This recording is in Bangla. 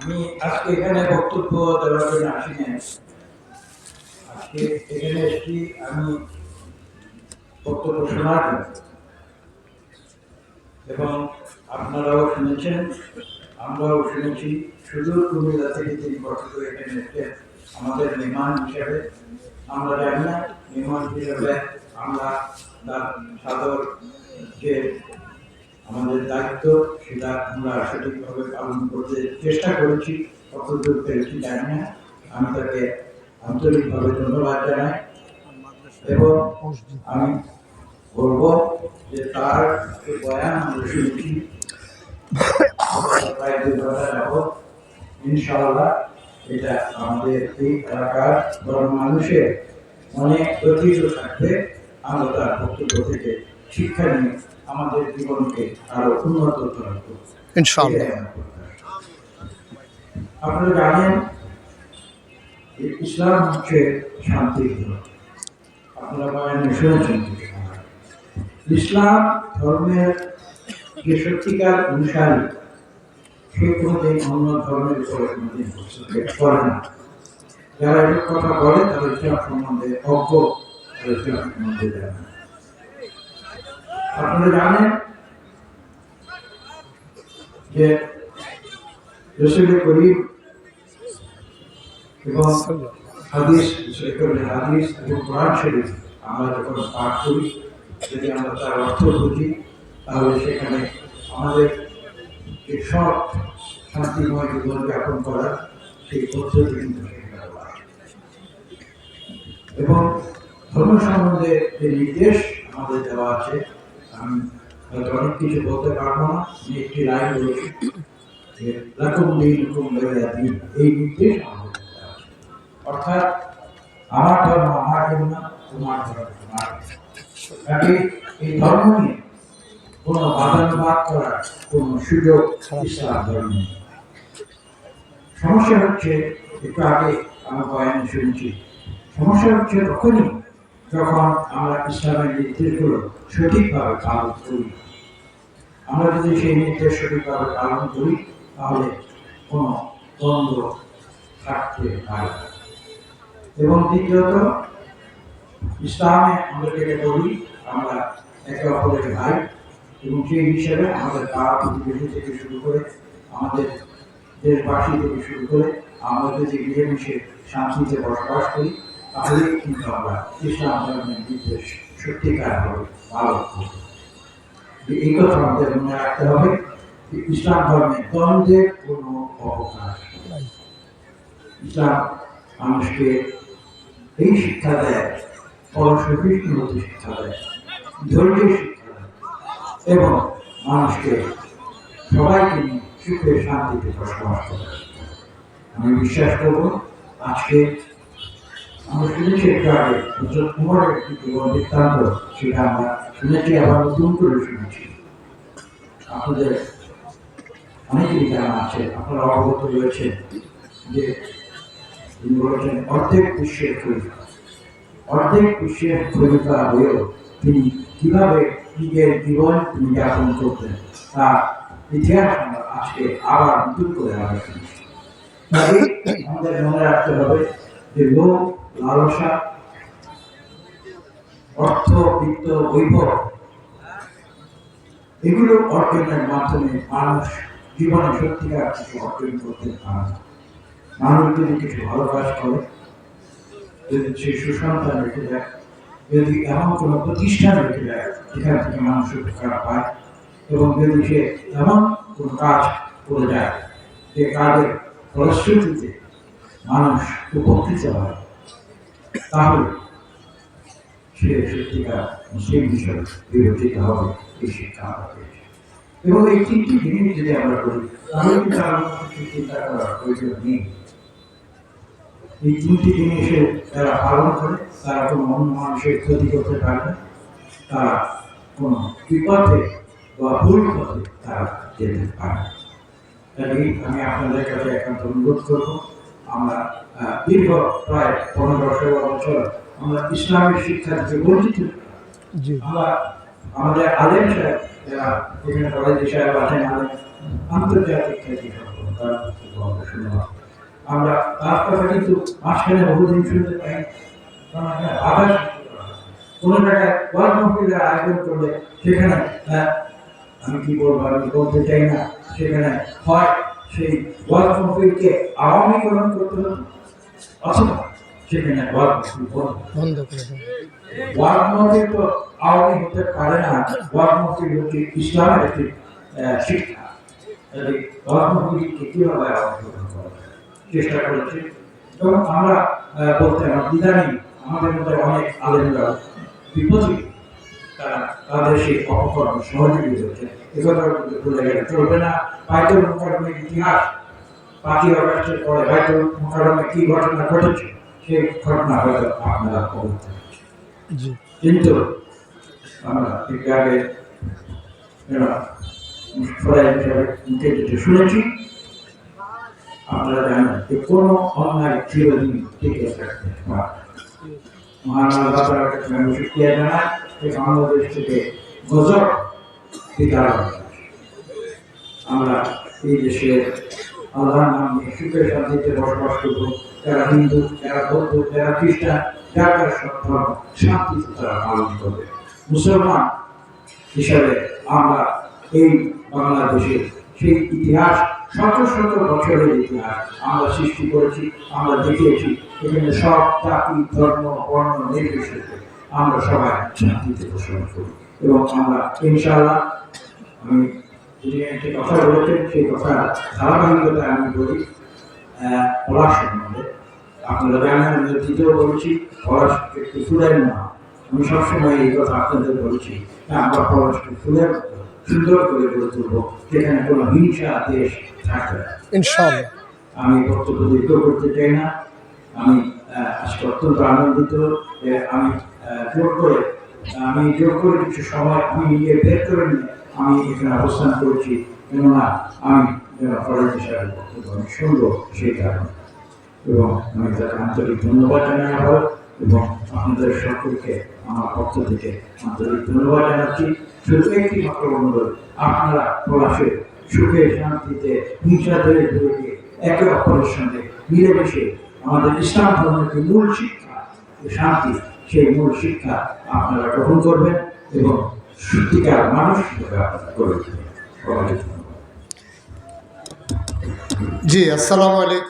আমি আজকে এখানে বক্তব্য দেওয়ার জন্য আসি আজকে এখানে এসেছি, আমি বক্তব্য শোনার এবং আপনারাও শুনেছেন, আমরাও শুনেছি সুদূর কুমিল্লা থেকে তিনি গঠিত এখানে এসেছেন, আমাদের মেহমান হিসেবে আমরা জানি না, মেহমান হিসেবে আমরা তার সাদর যে আমাদের দায়িত্ব, সেটা আমরা সঠিকভাবে পালন করতে চেষ্টা করেছি। কতদূর পেরেছি জানি না। আমি তাকে আন্তরিকভাবে ধন্যবাদ জানাই। এবং আমি বলব যে তার যে বয়ান আমরা শুনেছি ইনশাআল্লাহ এটা আমাদের এই এলাকার বড় মানুষের অনেক প্রতীক থাকবে। আমরা তার বক্তব্য থেকে শিক্ষা নিয়ে আমাদের জীবনকে আরও উন্নত করব ইনশাআল্লাহ। আপনারা জানেন যে ইসলাম হচ্ছে শান্তির ধর্ম। আপনারা বয়ানে শুনেছেন ইসলাম ধর্মের যে সত্যিকার অনুসারী সে কোনোদিন অন্য ধর্মের উপরে কোনোদিন করে না। যারা এসব কথা বলে তারা ইসলাম সম্বন্ধে অজ্ঞ তারা ইসলাম সম্বন্ধে জানে না। আপনারা জানেন যে রসুল করিম এবং হাদিস হাদিস এবং কোরআন শরীফ আমরা যখন পাঠ করি, যদি আমরা তার অর্থ বুঝি, তাহলে সেখানে আমাদের যে সব শান্তিময় জীবন করার সেই পদ্ধতি কিন্তু। এবং ধর্ম সম্বন্ধে যে নির্দেশ আমাদের দেওয়া আছে আমি অনেক কিছু বলতে পারব না একটি লাইন আছে। অর্থাৎ, আমার কোনো বাদানুবাদ করার কোনো সুযোগ ইসলাম সমস্যা হচ্ছে, একটু আগে আমার বয়ানে শুনছি, সমস্যা হচ্ছে তখনই যখন আমরা ইসলামের নির্দেশগুলো সঠিকভাবে পালন করি। আমরা যদি সেই নির্দেশ সঠিকভাবে পালন করি, তাহলে কোনো দ্বন্দ্ব থাকতে পারে এবং দ্বিতীয়ত, ইসলামে আমরা যেটা বলি, আমরা একে অপরের ভাই, এবং সেই হিসাবে আমাদের পাড়া প্রতিবেশী থেকে শুরু করে আমাদের দেশবাসী থেকে শুরু করে আমরা যদি মিলেমিশে শান্তিতে বসবাস করি তাহলে কিন্তু আমরা ইসলাম ধর্মের নির্দেশ সত্যিকারভাবে পালন করব এই কথা আমাদের মনে রাখতে হবে যে ইসলাম ধর্মের দ্বন্দ্বের কোনো অবকাশ ইসলাম মানুষকে এই শিক্ষা দেয় ফলসফিষ্ণ শিক্ষা দেয়, ধৈর্যের শিক্ষা দেয় এবং মানুষকে সবাইকে নিয়ে সুখে শান্তিতে বসবাস করে। আমি বিশ্বাস করব, আজকে বৃত্তান্ত সেটা আমরা শুনেছি আবার নতুন করে শুনেছি আপনাদের অনেকেই জানা আছে আপনারা অবগত রয়েছেন যে তিনি বলেছেন অর্ধেক বিশ্বের অর্ধেক বিশ্বের হয়েও তিনি কীভাবে নিজের জীবন তিনি যাপন করতেন তা ইতিহাস আমরা আজকে আবার নতুন করে আমরা আমাদের মনে রাখতে হবে যে লোক লালসা, অর্থ, বিত্ত, বৈভব, এগুলো অর্জনের মাধ্যমে মানুষ জীবনে সত্যিকার কিছু অর্জন করতে পারে। মানুষ যদি কিছু ভালো কাজ করে, যদি সে সুসন্তান রেখে যায় যদি এমন কোনো প্রতিষ্ঠান রেখে যায় যেখান থেকে মানুষ উপকার পায়, এবং যদি সে এমন কোনো কাজ করে যায়, যে কাজের ফলশ্রুতিতে মানুষ উপকৃত হয় তাহলে সে সত্যিকার মুসলিম হিসেবে বিবেচিত হবে এই শিক্ষা আমরা এবং এই তিনটি জিনিস যদি আমরা করি তাহলে কিন্তু কিছু চিন্তা করার প্রয়োজন নেই। এই তিনটি জিনিসের যারা পালন করে, তারা কোনো অন্য মানুষের ক্ষতি করতে পারে না। তারা কোনো বিপদে বা ভুল পথে তারা যেতে পারে কাজেই আমি আপনাদের কাছে একান্ত অনুরোধ করব আমরা দীর্ঘ প্রায় পনেরো ষোলো বছর আমরা ইসলামের শিক্ষা থেকে বঞ্চিত আমরা আমাদের আলেম সাহেব যারা এখানে কলেজ সাহেব আছেন আলেম আন্তর্জাতিক খ্যাতি আমরা তার কথা কিন্তু মাঝখানে বহুদিন শুনতে পাই হয়। কোনো জায়গায় আয়োজন করলে সেখানে আমি কি বলব আমি বলতে চাই না সেখানে হয়। সেই ওয়ার্ড মহিলকে আওয়ামীকরণ করতে হতো অথবা সেখানে বন্ধ করে তো আওয়ামী হতে পারে না। মহিল হচ্ছে ইসলামের একটি শিক্ষা। আওয়ামীকরণ করা চেষ্টা করেছি। এবং আমরা বলতে আমার নেই আমাদের মধ্যে অনেক আলেমরা বিপদী তারা তাদের সেই অপকর্ম সহযোগী হয়েছে এগুলো কিন্তু ভুলে গেলে চলবে না। বাইতুল মুকাররমের ইতিহাস পাঁচই অগস্টের পরে বাইতুল মুকাররমে কি ঘটনা ঘটেছে সেই ঘটনা হয়তো আপনারা অবগত জি। কিন্তু আমরা একটু আগে এরা সবাই হিসাবে মুখে যেটা শুনেছি আপনারা জানেন যে কোনো অন্যায় চিরদিন টিকে থাকতে পারে না। মহান আল্লাহ তাআলার কাছে আমি শুকরিয়া জানাই। থেকে গজব আমরা এই আল্লাহর শান্তিতে বসবাস যারা হিন্দু, যারা বৌদ্ধ, যারা খ্রিস্টান, যারা শান্তিতে তারা পালন করবে। মুসলমান হিসাবে আমরা এই বাংলাদেশের সেই ইতিহাস, শত শত বছরের ইতিহাস আমরা সৃষ্টি করেছি, আমরা দেখিয়েছি। এখানে সব জাতি, ধর্ম, বর্ণ নির্বিশেষে। আমরা সবাই শান্তিতে বসবাস করি। এবং আমরা ইনশাআল্লাহ আমি যিনি একটি কথা বলেছেন সেই কথা ধারাবাহিকতায় আমি বলি পলাশ সম্বন্ধে আপনারা জানেন আমি অতীতেও বলেছি পলাশ একটি ফুলের নাম আমি সবসময় এই কথা আপনাদের বলছি আমরা পলাশকে ফুলের সুন্দর করে গড়ে তুলবো যেখানে কোনো হিংসা দেশ থাকবে না। ইনশাআল্লাহ। আমি বক্তব্য দীর্ঘ করতে চাই না। আমি আজকে অত্যন্ত আনন্দিত যে আমি জোর করে, আমি জোর করে কিছু সময় আমি নিজে বের করে নিয়ে আমি এখানে অবস্থান করছি। কেননা আমি এবং আমি ধন্যবাদ এবং থেকে আন্তরিক ধন্যবাদ জানাচ্ছি। একটি সুখে, শান্তিতে, হিংসা ধরে ধরে একে অপরের সঙ্গে মিলেমিশে আমাদের ইসলাম ধর্মের মূল শিক্ষা শান্তি সেই মূল শিক্ষা আপনারা গ্রহণ করবেন এবং সত্যিকার মানুষ। জি আসসালামু আলাইকুম